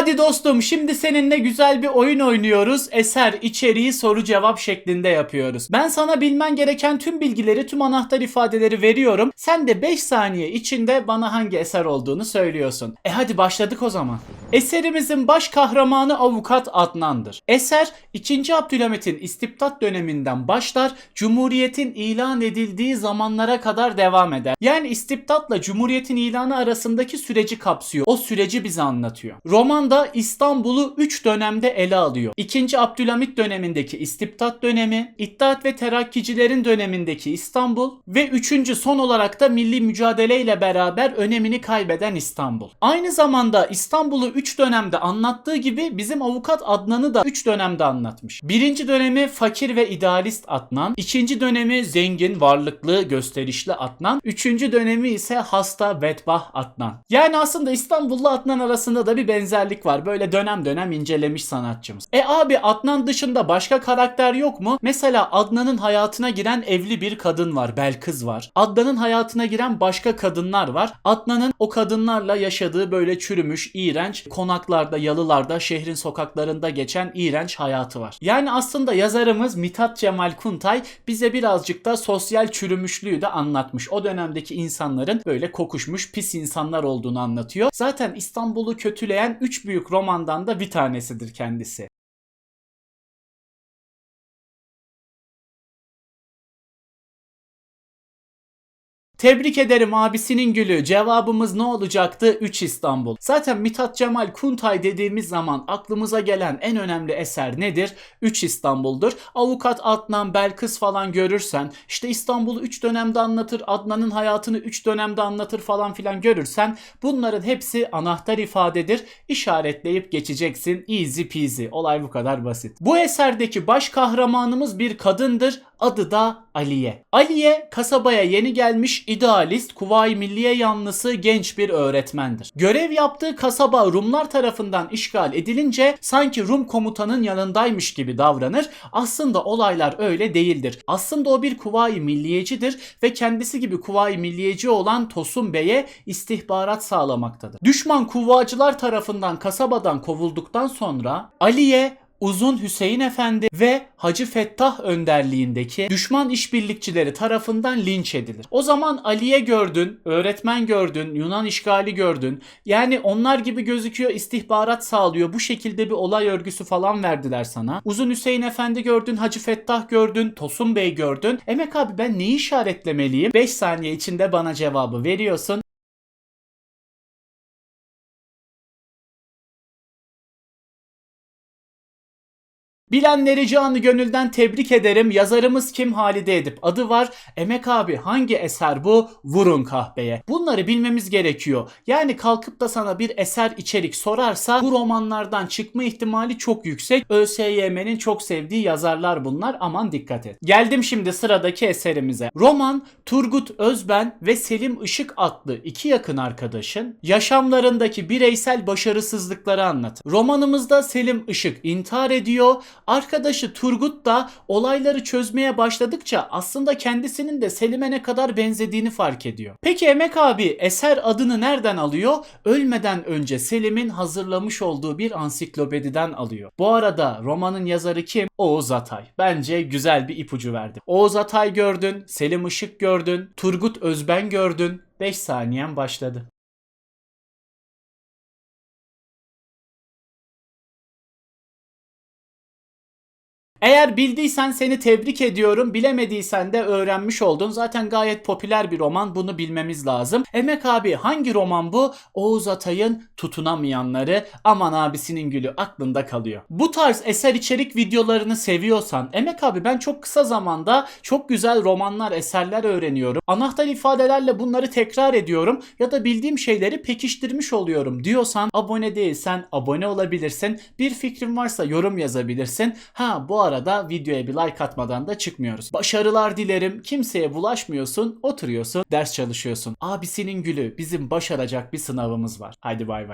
Hadi dostum şimdi seninle güzel bir oyun oynuyoruz. Eser içeriği soru cevap şeklinde yapıyoruz. Ben sana bilmen gereken tüm bilgileri, tüm anahtar ifadeleri veriyorum. Sen de 5 saniye içinde bana hangi eser olduğunu söylüyorsun. E hadi başladık o zaman. Eserimizin baş kahramanı avukat Adnan'dır. Eser 2. Abdülhamit'in istibdat döneminden başlar, Cumhuriyet'in ilan edildiği zamanlara kadar devam eder. Yani istibdatla Cumhuriyet'in ilanı arasındaki süreci kapsıyor. O süreci bize anlatıyor. Romanda İstanbul'u 3 dönemde ele alıyor. 2. Abdülhamit dönemindeki istibdat dönemi, İttihat ve Terakkicilerin dönemindeki İstanbul ve 3. son olarak da milli mücadele ile beraber önemini kaybeden İstanbul. Aynı zamanda İstanbul'u 3 dönemde anlattığı gibi bizim avukat Adnan'ı da 3 dönemde anlatmış. Birinci dönemi fakir ve idealist Adnan, ikinci dönemi zengin, varlıklı, gösterişli Adnan, üçüncü dönemi ise hasta, bedbah Adnan. Yani aslında İstanbul'la Adnan arasında da bir benzerlik var. Böyle dönem dönem incelemiş sanatçımız. E abi Adnan dışında başka karakter yok mu? Mesela Adnan'ın hayatına giren evli bir kadın var, Belkız var. Adnan'ın hayatına giren başka kadınlar var. Adnan'ın o kadınlarla yaşadığı böyle çürümüş, iğrenç konaklarda, yalılarda, şehrin sokaklarında geçen iğrenç hayatı var. Yani aslında yazarımız Mithat Cemal Kuntay bize birazcık da sosyal çürümüşlüğü de anlatmış. O dönemdeki insanların böyle kokuşmuş pis insanlar olduğunu anlatıyor. Zaten İstanbul'u kötüleyen üç büyük romandan da bir tanesidir kendisi. Tebrik ederim abisinin gülü. Cevabımız ne olacaktı? 3 İstanbul. Zaten Mithat Cemal Kuntay dediğimiz zaman aklımıza gelen en önemli eser nedir? 3 İstanbul'dur. Avukat Adnan Belkıs falan görürsen işte İstanbul'u 3 dönemde anlatır, Adnan'ın hayatını 3 dönemde anlatır falan filan görürsen bunların hepsi anahtar ifadedir. İşaretleyip geçeceksin. Easy peasy. Olay bu kadar basit. Bu eserdeki baş kahramanımız bir kadındır. Adı da Aliye. Aliye kasabaya yeni gelmiş idealist, Kuvayi Milliye yanlısı genç bir öğretmendir. Görev yaptığı kasaba Rumlar tarafından işgal edilince sanki Rum komutanın yanındaymış gibi davranır. Aslında olaylar öyle değildir. Aslında o bir Kuvayi Milliyecidir ve kendisi gibi Kuvayi Milliyeci olan Tosun Bey'e istihbarat sağlamaktadır. Düşman kuvvacılar tarafından kasabadan kovulduktan sonra Aliye Uzun Hüseyin Efendi ve Hacı Fettah önderliğindeki düşman işbirlikçileri tarafından linç edilir. O zaman Ali'ye gördün, öğretmen gördün, Yunan işgali gördün. Yani onlar gibi gözüküyor, istihbarat sağlıyor. Bu şekilde bir olay örgüsü falan verdiler sana. Uzun Hüseyin Efendi gördün, Hacı Fettah gördün, Tosun Bey gördün. Emek abi ben neyi işaretlemeliyim? 5 saniye içinde bana cevabı veriyorsun. Bilenleri canı gönülden tebrik ederim. Yazarımız kim Halide Edip adı var. Emek abi hangi eser bu? Vurun kahpeye. Bunları bilmemiz gerekiyor. Yani kalkıp da sana bir eser içerik sorarsa bu romanlardan çıkma ihtimali çok yüksek. ÖSYM'nin çok sevdiği yazarlar bunlar. Aman dikkat et. Geldim şimdi sıradaki eserimize. Roman Turgut Özben ve Selim Işık adlı iki yakın arkadaşın yaşamlarındaki bireysel başarısızlıkları anlatır. Romanımızda Selim Işık intihar ediyor. Arkadaşı Turgut da olayları çözmeye başladıkça aslında kendisinin de Selim'e ne kadar benzediğini fark ediyor. Peki Emek abi eser adını nereden alıyor? Ölmeden önce Selim'in hazırlamış olduğu bir ansiklopediden alıyor. Bu arada romanın yazarı kim? Oğuz Atay. Bence güzel bir ipucu verdi. Oğuz Atay gördün, Selim Işık gördün, Turgut Özben gördün. 5 saniyen başladı. Eğer bildiysen seni tebrik ediyorum. Bilemediysen de öğrenmiş oldun. Zaten gayet popüler bir roman. Bunu bilmemiz lazım. Emek abi hangi roman bu? Oğuz Atay'ın Tutunamayanları. Aman abisinin gülü aklında kalıyor. Bu tarz eser içerik videolarını seviyorsan Emek abi ben çok kısa zamanda çok güzel romanlar, eserler öğreniyorum. Anahtar ifadelerle bunları tekrar ediyorum ya da bildiğim şeyleri pekiştirmiş oluyorum diyorsan abone değilsen abone olabilirsin. Bir fikrin varsa yorum yazabilirsin. Ha bu arada videoya bir like atmadan da çıkmıyoruz. Başarılar dilerim. Kimseye bulaşmıyorsun, oturuyorsun, ders çalışıyorsun. Abisinin gülü bizim başaracak bir sınavımız var. Haydi bay bay.